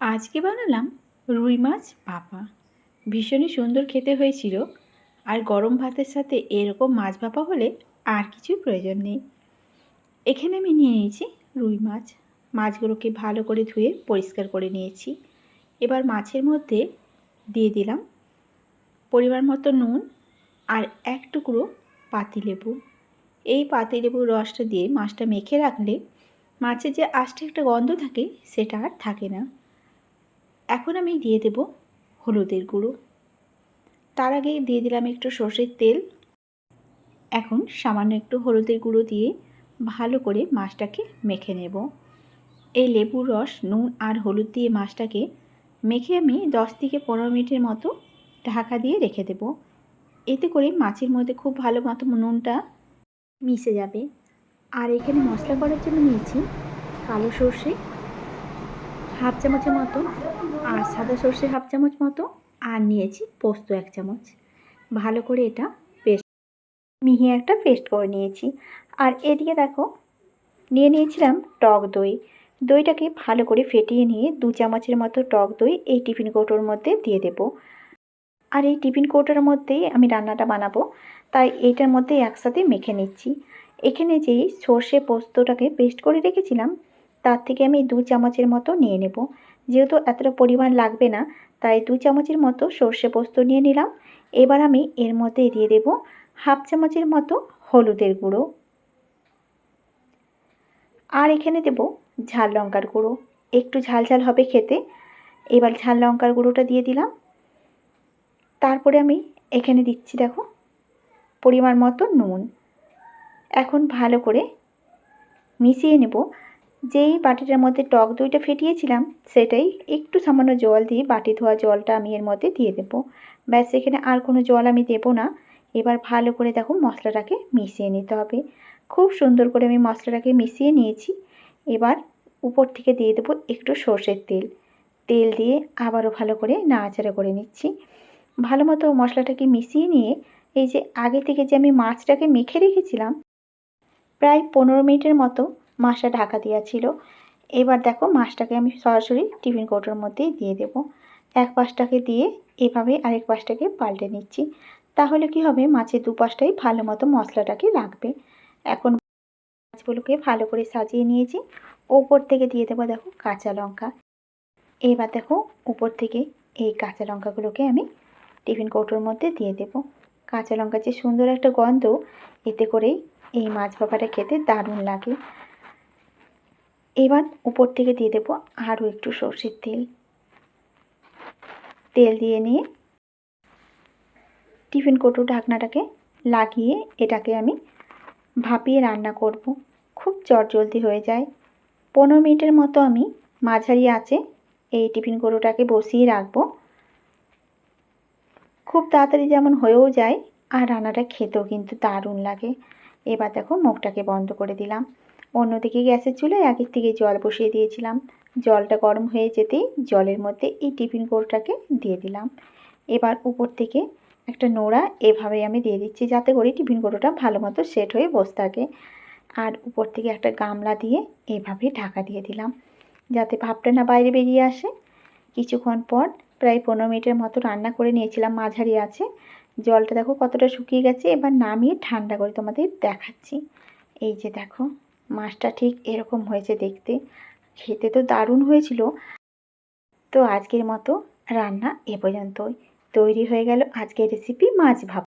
আজকে বানালাম রুই মাছ ভাপা ভীষণই সুন্দর খেতে হয়েছিল। আর গরম ভাতের সাথে এরকম মাছ ভাপা হলে আর কিছু প্রয়োজন নেই। এখানে আমি নিয়ে নিয়েছি রুই মাছ। মাছগুলোকে ভালো করে ধুয়ে পরিষ্কার করে নিয়েছি। এবার মাছের মধ্যে দিয়ে দিলাম পরিমাণ মতো নুন আর এক টুকরো পাতিলেবু। এই পাতিলেবুর রসটা দিয়ে মাছটা মেখে রাখলে মাছের যে আষ্টে একটা গন্ধ থাকে সেটা আর থাকে না। এখন আমি দিয়ে দেব হলুদের গুঁড়ো। তার আগে দিয়ে দিলাম একটু সর্ষের তেল। এখন সামান্য একটু হলুদের গুঁড়ো দিয়ে ভালো করে মাছটাকে মেখে নেব। এই লেবুর রস, নুন আর হলুদ দিয়ে মাছটাকে মেখে আমি দশ থেকে পনেরো মিনিটের মতো ঢাকা দিয়ে রেখে দেব। এতে করে মাছের মধ্যে খুব ভালো মতো নুনটা মিশে যাবে। আর এখানে মশলা করার জন্য নিয়েছি কালো সর্ষে, হাফ চামচের মতো আর সাদা সর্ষে হাফ চামচ মতো, আর নিয়েছি পোস্ত এক চামচ। ভালো করে এটা পেস্ট মিহি একটা পেস্ট করে নিয়েছি। আর এদিকে দেখো, নিয়ে নিয়েছিলাম টক দই। দইটাকে ভালো করে ফেটিয়ে নিয়ে দু চামচের মতো টক দই এই টিফিন কৌটোর মধ্যে দিয়ে দেব। আর এই টিফিন কৌটোর মধ্যেই আমি রান্নাটা বানাবো, তাই এটার মধ্যে একসাথে মেখে নিচ্ছি। এখানে যেই সর্ষে পোস্তটাকে পেস্ট করে রেখেছিলাম, তার থেকে আমি দু চামচের মতো নিয়ে নেব। যেহেতু এতটা পরিমাণ লাগবে না, তাই দু চামচের মতো সর্ষে পোস্ত নিয়ে নিলাম। এবার আমি এর মধ্যে দিয়ে দেব হাফ চামচের মতো হলুদের গুঁড়ো। আর এখানে দেব ঝাল লঙ্কার গুঁড়ো। একটু ঝাল ঝাল হবে খেতে। এবার ঝাল লঙ্কার গুঁড়োটা দিয়ে দিলাম। তারপরে আমি এখানে দিচ্ছি দেখো পরিমাণ মতো নুন। এখন ভালো করে মিশিয়ে নেব। যেই বাটিটার মধ্যে টক দইটা ফেটিয়েছিলাম, সেটাই একটু সামান্য জল দিয়ে বাটি ধোয়া জলটা আমি এর মধ্যে দিয়ে দেব। ব্যাস, এখানে আর কোনো জল আমি দেব না। এবার ভালো করে দেখো মশলাটাকে মিশিয়ে নিতে হবে। খুব সুন্দর করে আমি মশলাটাকে মিশিয়ে নিয়েছি। এবার উপর থেকে দিয়ে দেবো একটু সর্ষের তেল। তেল দিয়ে আবারও ভালো করে নাড়াচাড়া করে নিচ্ছি। ভালো মতো মশলাটাকে মিশিয়ে নিয়ে এই যে আগে থেকে যে আমি মাছটাকে মেখে রেখেছিলাম, প্রায় পনেরো মিনিটের মতো মাছটা ঢাকা দেওয়া ছিল। এবার দেখো মাছটাকে আমি সরাসরি টিফিন কৌটোর মধ্যেই দিয়ে দেব। এক পাশটাকে দিয়ে এভাবে আরেক পাশটাকে পাল্টে নিচ্ছি। তাহলে কি হবে? মাছের দুপাশটাই ভালো মতো মশলাটাকে লাগবে এখন মাছগুলোকে ভালো করে সাজিয়ে নিয়েছি। ওপর থেকে দিয়ে দেবো দেখো কাঁচা লঙ্কা। এবার দেখো উপর থেকে এই কাঁচা লঙ্কাগুলোকে আমি টিফিন কৌটোর মধ্যে দিয়ে দেব। কাঁচা লঙ্কা যে সুন্দর একটা গন্ধ, এতে করেই এই মাছ ভাপাটা খেতে দারুণ লাগে। এবার উপর থেকে দিয়ে দেবো আরও একটু সর্ষের তেল। তেল দিয়ে নিয়ে টিফিন কৌটো ঢাকনাটাকে লাগিয়ে এটাকে আমি ভাপিয়ে রান্না করব। খুব জলদি হয়ে যায়। পনেরো মিনিটের মতো আমি মাঝারি আছে এই টিফিন কৌটোটাকে বসিয়ে রাখব। খুব তাড়াতাড়ি যেমন হয়েও যায়, আর রান্নাটা খেতেও কিন্তু দারুণ লাগে। এবার দেখো মুখটাকে বন্ধ করে দিলাম। অন্যদিকে গ্যাসের চুলায় আগের থেকে জল বসিয়ে দিয়েছিলাম। জলটা গরম হয়ে যেতেই জলের মধ্যে এই টিফিন কোলটাকে দিয়ে দিলাম। এবার উপর থেকে একটা নোড়া এভাবে আমি দিয়ে দিচ্ছি যাতে করে টিফিন কোটোটা ভালো মতো সেট হয়ে বসে থাকে। আর উপর থেকে একটা গামলা দিয়ে এভাবে ঢাকা দিয়ে দিলাম যাতে ভাবটা না বাইরে বেরিয়ে আসে। কিছুক্ষণ পর প্রায় পনেরো মিনিটের মতো রান্না করে নিয়েছিলাম, মাঝারি আছে। জলটা দেখো কতটা শুকিয়ে গেছে, এবার নামিয়ে ঠান্ডা করে তোমাদের দেখাচ্ছি। এই যে দেখো। মাছটা ঠিক এরকম হয়েছে দেখতে। খেতে তো দারুণ হয়েছিল। তো আজকের মতো রান্না এ পর্যন্তই। তৈরি হয়ে গেল আজকের রেসিপি মাছ ভাপ।